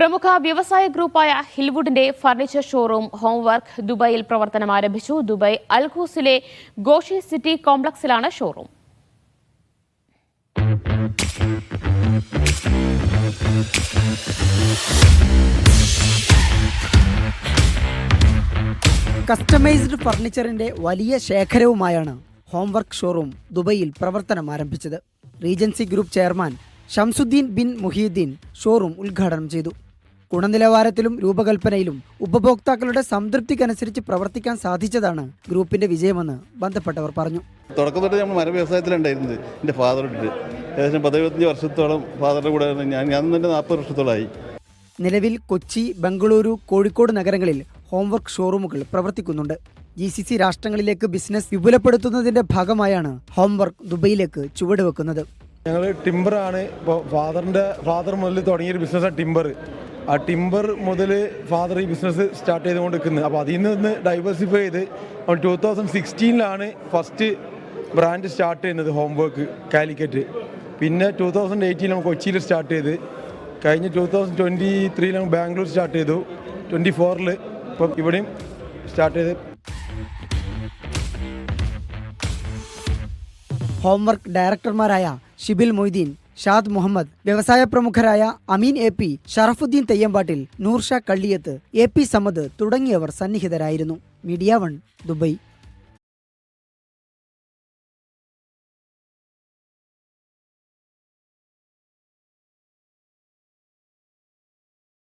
പ്രമുഖ വ്യവസായ ഗ്രൂപ്പായ ഹിൽവുഡിന്റെ ഫർണിച്ചർ ഷോറൂം ഹോംവർക്ക് ദുബായിൽ പ്രവർത്തനം ആരംഭിച്ചു. ദുബായ് അൽഖൂസിലെ ഗോഷി സിറ്റി കോംപ്ലക്സിലാണ് ഷോറൂം. കസ്റ്റമൈസ്ഡ് ഫർണിച്ചറിന്റെ വലിയ ശേഖരവുമായാണ് ഹോംവർക്ക് ഷോറൂം ദുബൈയിൽ പ്രവർത്തനം ആരംഭിച്ചത്. Regency group chairman Shamsuddin bin Muhiyuddin showroom ഉദ്ഘാടനം ചെയ്തു. ഗുണനിലവാരത്തിലും രൂപകൽപ്പനയിലും ഉപഭോക്താക്കളുടെ സംതൃപ്തിക്കനുസരിച്ച് പ്രവർത്തിക്കാൻ സാധിച്ചതാണ് ഗ്രൂപ്പിന്റെ വിജയമെന്ന് ബന്ധപ്പെട്ടവർ പറഞ്ഞു. തുടക്കം തൊട്ട് നമ്മൾ മര വ്യവസായത്തിലുണ്ടായിരുന്നത് എന്റെ ഫാദർ ഇട്ടിട്ട് ഏകദേശം പതിനഞ്ച് വർഷത്തോളം ഫാദറുടെ കൂടെ ഞാൻ. ഞാൻ തന്നെ നാൽപ്പത് വർഷത്തോളമായി. നിലവിൽ കൊച്ചി ബംഗളൂരു കോഴിക്കോട് നഗരങ്ങളിൽ ഹോംവർക്ക് ഷോറൂമുകൾ പ്രവർത്തിക്കുന്നുണ്ട്. ജി സി സി രാഷ്ട്രങ്ങളിലേക്ക് ബിസിനസ് വിപുലപ്പെടുത്തുന്നതിന്റെ ഭാഗമായാണ് ഹോംവർക്ക് ദുബൈയിലേക്ക് ചുവടുവെക്കുന്നത്. ഞങ്ങൾ ടിമ്പറാണ് ഇപ്പോൾ ഫാദറിന്റെ ഫാദർ മുതൽ തുടങ്ങിയൊരു ബിസിനസ്സാണ് ടിമ്പർ. ആ ടിമ്പർ മുതൽ ഫാദർ ഈ ബിസിനസ് സ്റ്റാർട്ട് ചെയ്തുകൊണ്ട് നിൽക്കുന്നത് അപ്പോൾ അതിൽ നിന്ന് ഡൈവേഴ്സിഫൈ ചെയ്ത് ടൂ തൗസൻഡ് സിക്സ്റ്റീനിലാണ് ഫസ്റ്റ് ബ്രാൻഡ് സ്റ്റാർട്ട് ചെയ്യുന്നത് ഹോംവർക്ക് കാലിക്കറ്റ് പിന്നെ ടൂ തൗസൻഡ് എയ്റ്റീൻ നമ്മൾ കൊച്ചിയിൽ സ്റ്റാർട്ട് ചെയ്ത്. കഴിഞ്ഞ് ടൂ തൗസൻഡ് ട്വന്റി ത്രീയിൽ നമ്മൾ ബാംഗ്ലൂർ സ്റ്റാർട്ട് ചെയ്തു. ട്വന്റി ഫോറിൽ ഇപ്പം ഇവിടെയും സ്റ്റാർട്ട് ചെയ്ത്. ഹോംവർക്ക് ഡയറക്ടർമാരായ ഷിബിൽ മൊയ്തീൻ ഷാദ് മുഹമ്മദ് വ്യവസായ പ്രമുഖരായ Ameen A P Sharafuddin Theyyampattil Noorsha Kalliyath A P Samad തുടങ്ങിയവർ സന്നിഹിതരായിരുന്നു. Media one Dubai.